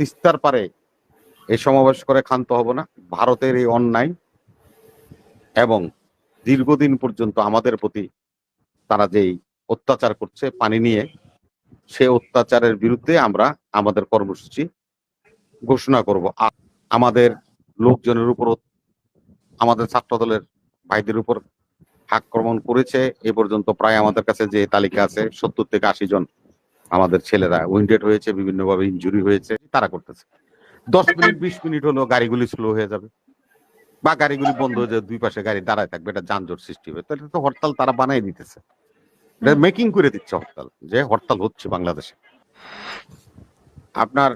তিস্তার পারে এই সমাবেশ করে ক্ষান্ত হব না। ভারতের এই অন্যায় এবং দীর্ঘদিন পর্যন্ত আমাদের প্রতি তারা যেই অত্যাচার করছে পানি নিয়ে, সে অত্যাচারের বিরুদ্ধে আমরা আমাদের কর্মসূচি ঘোষণা করব। আমাদের লোকজনের উপর, আমাদের ছাত্রদলের ভাইদের উপর আক্রমণ করেছে। এ পর্যন্ত প্রায় আমাদের কাছে যে তালিকা আছে, সত্তর থেকে আশি জন আমাদের ছেলেরা উইন্ডেড হয়েছে বিভিন্নভাবে ইনজুরি হয়েছে তারা করতেছে। দশ মিনিট বিশ মিনিট হলো গাড়িগুলি স্লো হয়ে যাবে। বা গাড়িগুলি বন্ধ হয়ে যাবে দুই পাশে গাড়ি দাঁড়ায় থাকবে এটা যানজট সৃষ্টি হবে। তাহলে তো হরতাল তারা বানাই দিতেছে। এটা মেকিং করে দিচ্ছে হরতাল যে হরতাল হচ্ছে বাংলাদেশে। আপনার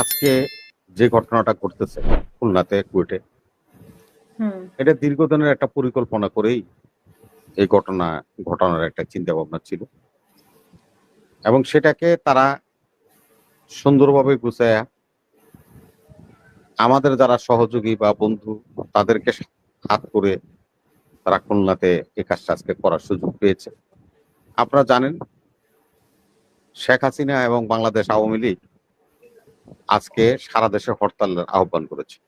আজকে যে ঘটনাটা করতেছে খুলনাতে কুয়েটে এটা দীর্ঘদিনের একটা পরিকল্পনা করেই এই ঘটনা, ঘটনার একটা চিন্তা ভাবনা ছিল। এবং সেটাকে তারা সুন্দরভাবে গুছায়া আমাদের যারা সহযোগী বা বন্ধু, তাদেরকে হাত করে তারা খুলনাতে এ কাজটা আজকে করার সুযোগ পেয়েছে। আপনারা জানেন, শেখ হাসিনা এবং বাংলাদেশ আওয়ামী লীগ আজকে সারা দেশে হরতালের আহ্বান করেছে।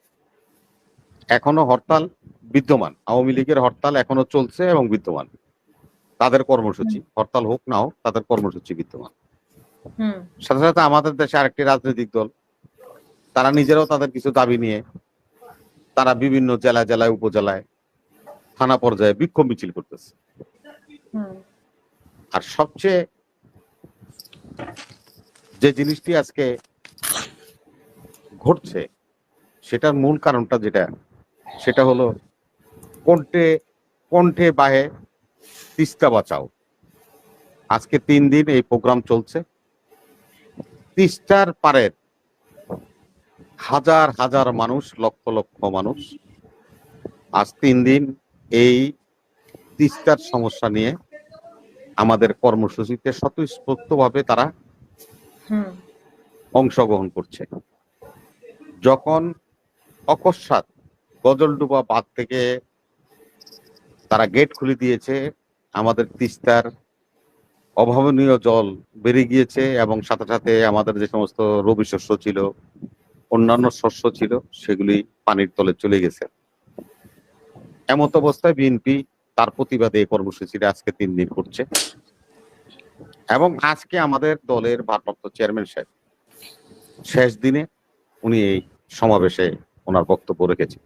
এখনও হরতাল বিদ্যমান। আওয়ামী লীগের হরতাল এখনও চলছে এবং বিদ্যমান। তাদের কর্মসূচি হরতাল হোক না হোক তাদের কর্মসূচি বিদ্যমান। সাথে সাথে আমাদের দেশে আরেকটি রাজনৈতিক দল। তারা নিজেরাও তাদের কিছু দাবি নিয়ে তারা বিভিন্ন জেলা জেলায় উপজেলায় থানা পর্যায়ে বিক্ষোভ মিছিল করতেছে। আর সবচেয়ে যে জিনিসটি আজকে ঘটছে সেটার মূল কারণটা যেটা সেটা হলো কণ্ঠে কণ্ঠে বাহে তিস্তা বাঁচাও? আজকে তিন দিন এই প্রোগ্রাম চলছে। তিস্তার পারের হাজার হাজার মানুষ লক্ষ লক্ষ মানুষ আজ তিন দিন এই তিস্তার সমস্যা নিয়ে আমাদের কর্মসূচিতে স্বতঃস্ফূর্তভাবে তারা অংশগ্রহণ করছে। যখন অকস্মাৎ গজলডুবা বাঁধ থেকে তারা গেট খুলে দিয়েছে, আমাদের তিস্তার অভাবনীয় জল বেড়ে গিয়েছে এবং সাথে সাথে আমাদের যে সমস্ত রবি শস্য ছিল, অন্যান্য শস্য ছিল, সেগুলি পানির তলে চলে গেছে। এমত অবস্থায় বিএনপি তার প্রতিবাদে এই কর্মসূচিটা আজকে তিন দিন করছে। এবং আজকে আমাদের দলের ভারপ্রাপ্ত চেয়ারম্যান সাহেব, শেষ দিনে উনি এই সমাবেশে ওনার বক্তব্য রেখেছেন।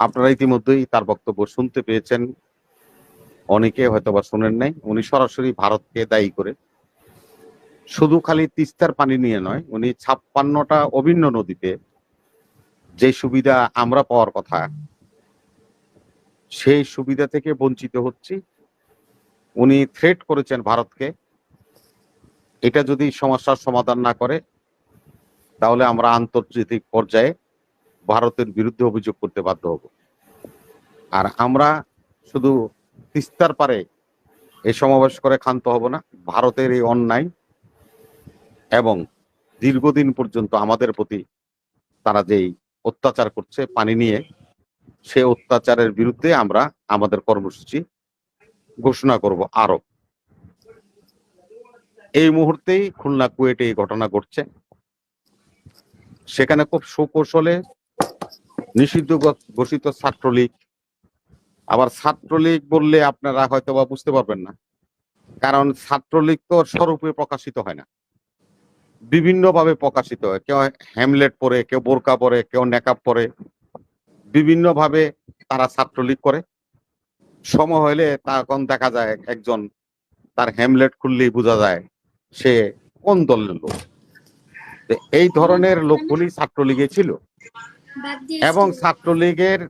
আপনারা ইতিমধ্যেই তার বক্তব্য শুনতে পেয়েছেন। অনেকে হয়তো বা শোনেন নাই। উনি সরাসরি ভারতকে দায়ী করে। শুধু খালি তিস্তার পানি নিয়ে নয়, উনি ছাপ্পান্নটা অভিন্ন নদীতে যে সুবিধা আমরা পাওয়ার কথা, সেই সুবিধা থেকে বঞ্চিত হচ্ছি। উনি থ্রেট করেছেন ভারতকে। এটা যদি সমস্যার সমাধান না করে, তাহলে আমরা আন্তর্জাতিক পর্যায়ে ভারতের বিরুদ্ধে অভিযোগ করতে বাধ্য হব। আর আমরা শুধু তিস্তার পারে এই সমাবেশ করে ক্ষান্ত হব না, ভারতের এই অন্যায় এবং দীর্ঘদিন পর্যন্ত আমাদের প্রতি তারা যেই অত্যাচার করছে পানি নিয়ে, সে অত্যাচারের বিরুদ্ধে আমরা আমাদের কর্মসূচি ঘোষণা করব আরও এই মুহূর্তেই খুলনা কুয়েটে এই ঘটনা ঘটছে। সেখানে খুব সুকৌশলে নিষিদ্ধ ঘোষিত ছাত্রলীগ। আবার ছাত্রলীগ বললে আপনারা হয়তো বা বুঝতে পারবেন না। কারণ ছাত্রলীগ তো স্বরূপে প্রকাশিত হয় না। বিভিন্ন ভাবে প্রকাশিত হয়। কেউ হ্যামলেট পরে, কেউ বোরকা পরে, কেউ নেকাব পরে। বিভিন্ন ভাবে তারা ছাত্রলীগ করে। সময় হলে তখন দেখা যায় একজন তার হ্যামলেট খুললেই বোঝা যায় সে কোন দলের লোক। এই ধরনের লোকগুলি ছাত্রলীগে ছিল। এবং ছাত্রলীগের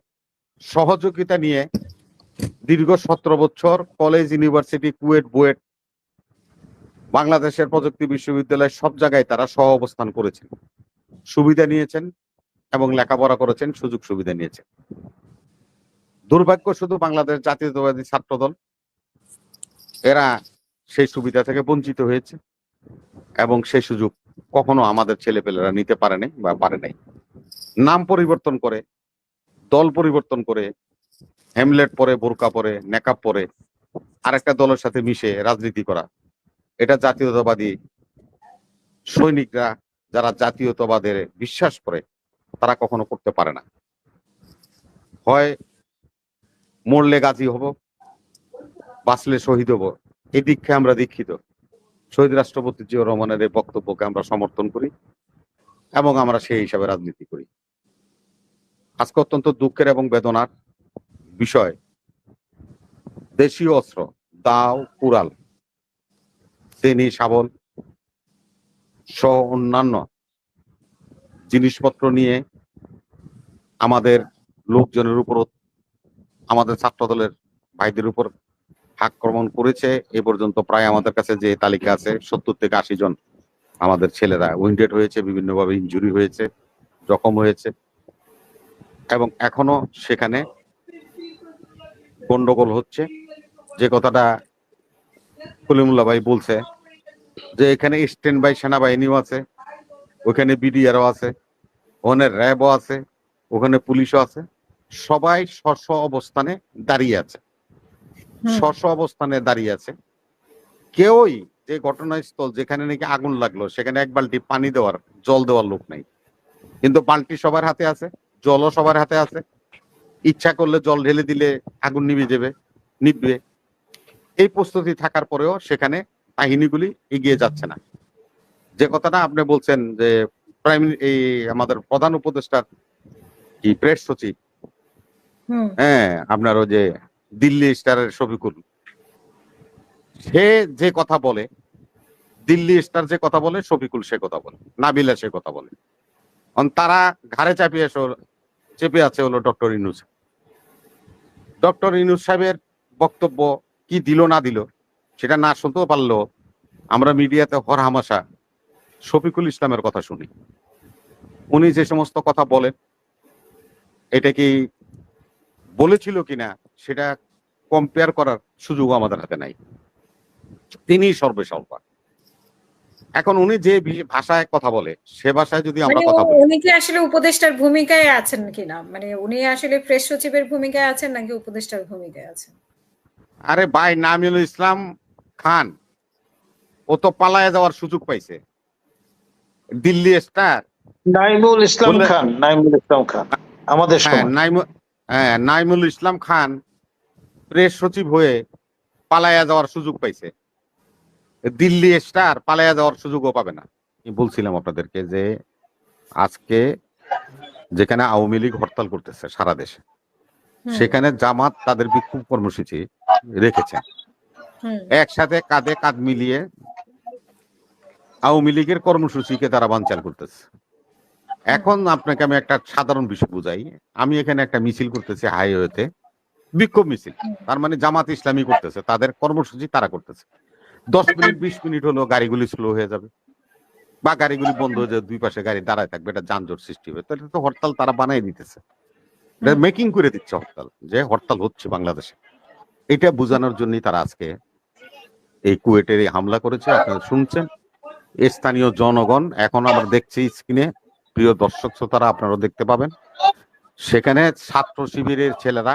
সহযোগিতা নিয়ে দীর্ঘ সতেরো বছর কলেজ ইউনিভার্সিটি কুয়েট বুয়েট বাংলাদেশের প্রযুক্তি বিশ্ববিদ্যালয় সব জায়গায় তারা সহ অবস্থান করেছেন। সুবিধা নিয়েছেন এবং লেখাপড়া করেছেন সুযোগ সুবিধা নিয়েছেন। দুর্ভাগ্য শুধু বাংলাদেশ জাতীয়তাবাদী ছাত্রদল এরা সেই সুবিধা থেকে বঞ্চিত হয়েছে এবং সেই সুযোগ কখনো আমাদের ছেলেপেলেরা নিতে পারে নাই বা পারে নাই। নাম পরিবর্তন করে, দল পরিবর্তন করে হেমলেট পরে, বোরকা পরে নেকাব পরে, আরেকটা দলের সাথে মিশে রাজনীতি করা। এটা জাতীয়তাবাদী সৈনিকরা যারা জাতীয়তাবাদের বিশ্বাস করে, তারা কখনো করতে পারে না। হয় মরলে গাজী হব, বাঁচলে শহীদ হব, এই দীক্ষা আমরা দীক্ষিত। শহীদ রাষ্ট্রপতি জিয়া রহমানের এই বক্তব্যকে আমরা সমর্থন করি এবং আমরা সেই হিসাবে রাজনীতি করি। আজকে অত্যন্ত দুঃখের এবং বেদনার বিষয়। দেশীয় অস্ত্র, দাও কুড়াল তেনি শাবল সহ অন্যান্য জিনিসপত্র নিয়ে আমাদের লোকজনের উপর, আমাদের ছাত্রদলের ভাইদের উপর আক্রমণ করেছে। এ পর্যন্ত প্রায় আমাদের কাছে যে তালিকা আছে, সত্তর থেকে আশি জন আমাদের ছেলেরা উইন্ডেড হয়েছে, বিভিন্নভাবে ইনজুরি হয়েছে, জখম হয়েছে। এবং এখনও সেখানে গন্ডগোল হচ্ছে। যে কথাটা কলিমুল্লাহ ভাই বলছে যে এখানে স্ট্যান্ড বাই সেনাবাহিনীও আছে ওখানে বিডিআরও আছে ওখানে র্যাবও আছে ওখানে পুলিশও আছে। সবাই স্ব অবস্থানে দাঁড়িয়ে আছে। স্ব অবস্থানে দাঁড়িয়ে আছে। কেউই যে ঘটনাস্থল যেখানে নাকি আগুন লাগল সেখানে এক বালতি পানি দেওয়ার জল দেওয়ার লোক নাই। কিন্তু বালতি সবার হাতে আছে। জলও সবার হাতে আছে। ইচ্ছা করলে জল ঢেলে দিলে আগুন নিভে যাবে নিভবে। এই প্রস্তুতি থাকার পরেও সেখানে কাহিনীগুলি এগিয়ে যাচ্ছে না। যে কথাটা আপনি বলছেন যে প্রাইম এই আমাদের প্রধান উপদেষ্টার কি প্রেস সচিব? হ্যাঁ আপনার ওই যে দিল্লি স্টারের শফিকুল। সে যে কথা বলে দিল্লি স্টার যে কথা বলে শফিকুল সে কথা বলে নাবিলা সে কথা বলে। তারা ঘাড়ে চাপিয়ে চেপে আছে হলো ডক্টর ইনুস। ডক্টর ইনুস সাহেবের বক্তব্য কি দিল না দিল, সেটা না শুনতেও পারল আমরা মিডিয়াতে হর হামাশা শফিকুল ইসলামের কথা শুনি। উনি যে সমস্ত কথা বলেন, এটা কি বলেছিল কিনা সেটা কম্পেয়ার করার সুযোগ আমাদের হাতে নাই। তিনি সর্বেসর্বা এখন উনি যে ভাষায় কথা বলে সে ভাষায় যদি আমরা মানে কথা বলি। উনি কি আসলে উপদেষ্টার ভূমিকায় আছেন কিনা? মানে উনি আসলে প্রেস সচিবের ভূমিকায় আছেন নাকি উপদেষ্টার ভূমিকায় আছেন? আরে ভাই নামিউল ইসলাম খান ও তো পালায় যাওয়ার সুযোগ পাইছে। দিল্লি স্টার। নাইমুল ইসলাম খান নাইমুল ইসলাম খান আমাদের হ্যাঁ হ্যাঁ নাইমুল ইসলাম খান প্রেস সচিব হয়ে পালায়া যাওয়ার সুযোগ পাইছে। দিল্লি স্টার পালায়া যাওয়ার সুযোগও পাবে না। আমি বলছিলাম আপনাদেরকে যে আজকে যেখানে আওয়ামী লীগ হরতাল করতেছে সারা দেশে সেখানে জামাত তাদের বিক্ষোভ কর্মসূচি রেখেছে। একসাথে কাঁধে কাঁধ মিলিয়ে আওয়ামী লীগের কর্মসূচিকে তারা বানচাল করতেছে। এখন আপনাকে আমি একটা সাধারণ বিষয় বুঝাই। আমি এখানে একটা মিছিল করতেছি হাইওয়েতে বিক্ষোভ মিছিল। তার মানে জামাত ইসলামী করতেছে তাদের কর্মসূচি তারা করতেছে। দশ মিনিট বিশ মিনিট হলো গাড়িগুলি স্লো হয়ে যাবে। বা গাড়িগুলি বন্ধ হয়ে যাবে দুই পাশে গাড়ি দাঁড়ায় থাকবে এটা যানজট সৃষ্টি হবে। তাহলে তো হরতাল তারা বানাই দিতেছে। মেকিং করে দিচ্ছে হরতাল যে হরতাল হচ্ছে বাংলাদেশে। এটা বোঝানোর জন্যই তারা আজকে এই কুয়েটের এই হামলা করেছে আপনারা শুনছেন। স্থানীয় জনগণ এখন আমরা দেখছি স্ক্রিনে প্রিয় দর্শক শ্রোতারা আপনারা দেখতে পাবেন। সেখানে ছাত্র শিবিরের ছেলেরা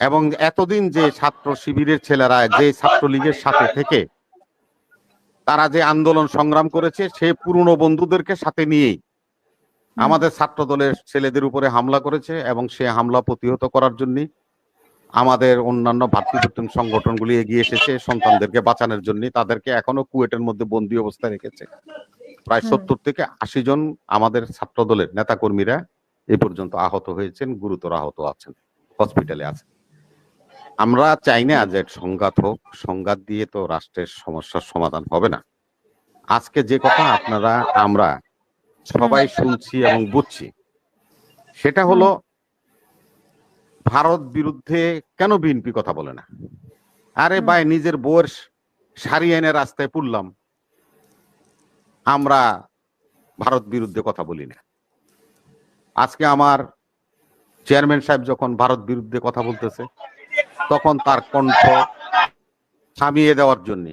এবং এতদিন যে ছাত্র শিবিরের ছেলেরা যে ছাত্রলীগের সাথে থেকে তারা যে আন্দোলন সংগ্রাম করেছে সে পুরনো বন্ধুদেরকে সাথে নিয়েই আমাদের ছাত্র দলের ছেলেদের উপরে হামলা করেছে এবং সে হামলা প্রতিহত করার জন্য আমাদের অন্যান্য ভাতৃপ্রতিম সংগঠনগুলি এগিয়ে এসেছে সন্তানদেরকে বাঁচানোর জন্য তাদেরকে এখনও কুয়েটের মধ্যে বন্দি অবস্থায় রেখেছে। প্রায় সত্তর থেকে আশি জন আমাদের ছাত্র দলের নেতাকর্মীরা এ পর্যন্ত আহত হয়েছেন গুরুতর আহত আছেন হসপিটালে আছেন। আমরা চাই না যে সংঘাত হোক সংঘাত দিয়ে তো রাষ্ট্রের সমস্যার সমাধান হবে না। আজকে যে কথা আপনারা আমরা সবাই শুনছি এবং বুঝছি সেটা হলো ভারত বিরুদ্ধে কেন বিএনপি কথা বলে না? আরে ভাই নিজের বউয়ের সারি এনে রাস্তায় পুড়লাম। আমরা ভারত বিরুদ্ধে কথা বলি না। আজকে আমার চেয়ারম্যান সাহেব যখন ভারত বিরুদ্ধে কথা বলতেছে তখন তার কণ্ঠ থামিয়ে দেওয়ার জন্য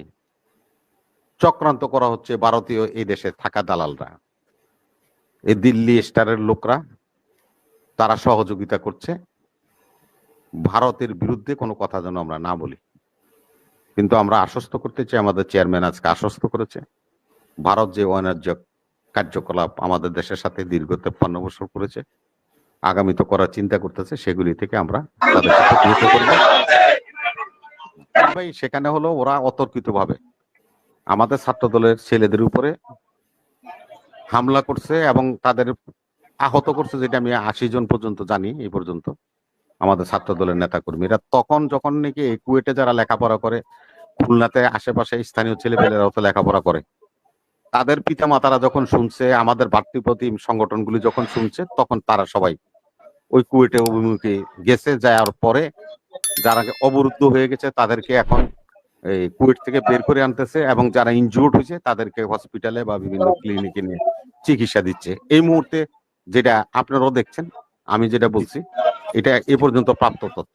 চক্রান্ত করা হচ্ছে ভারতীয় এই দেশে থাকা দালালরা। এই দিল্লি স্টারের লোকরা, তারা সহযোগিতা করছে। ভারতের বিরুদ্ধে কোনো কথা যেন আমরা না বলি। কিন্তু আমরা আশ্বস্ত করতে চাই, আমাদের চেয়ারম্যান আজকে আশ্বস্ত করেছে। ভারত যে অনার্য কার্যকলাপ আমাদের দেশের সাথে দীর্ঘ তেপ্পান্ন বছর করেছে। আগামী তো করার চিন্তা করতেছে, সেগুলি থেকে আমরা সেখানে হলো ওরা অতর্কিত ভাবে আমাদের ছাত্র দলের ছেলেদের উপরে হামলা করছে এবং তাদের আহত করছে, যেটা আমি আশি জন পর্যন্ত জানি, এই পর্যন্ত। আমাদের ছাত্র দলের নেতা কর্মীরা তখন যখন নাকি কুয়েটে যারা লেখাপড়া করে, খুলনাতে আশেপাশে স্থানীয় ছেলেপেলেরাও তো লেখাপড়া করে। তাদের পিতা মাতারা যখন শুনছে, আমাদের বাড়তি প্রতি সংগঠনগুলি যখন শুনছে, তখন তারা সবাই ওই কুয়েটে অভিমুখে গেছে, যাওয়ার পরে যারা অবরুদ্ধ হয়ে গেছে, তাদেরকে এখন এই কুয়েট থেকে বের করে আনতেছে এবং যারা ইনজুর্ড হয়েছে, তাদেরকে হসপিটালে বা বিভিন্ন ক্লিনিকে নিয়ে চিকিৎসা দিচ্ছে। এই মুহূর্তে যেটা আপনারাও দেখছেন, আমি যেটা বলছি, এটা এ পর্যন্ত প্রাপ্ত তথ্য।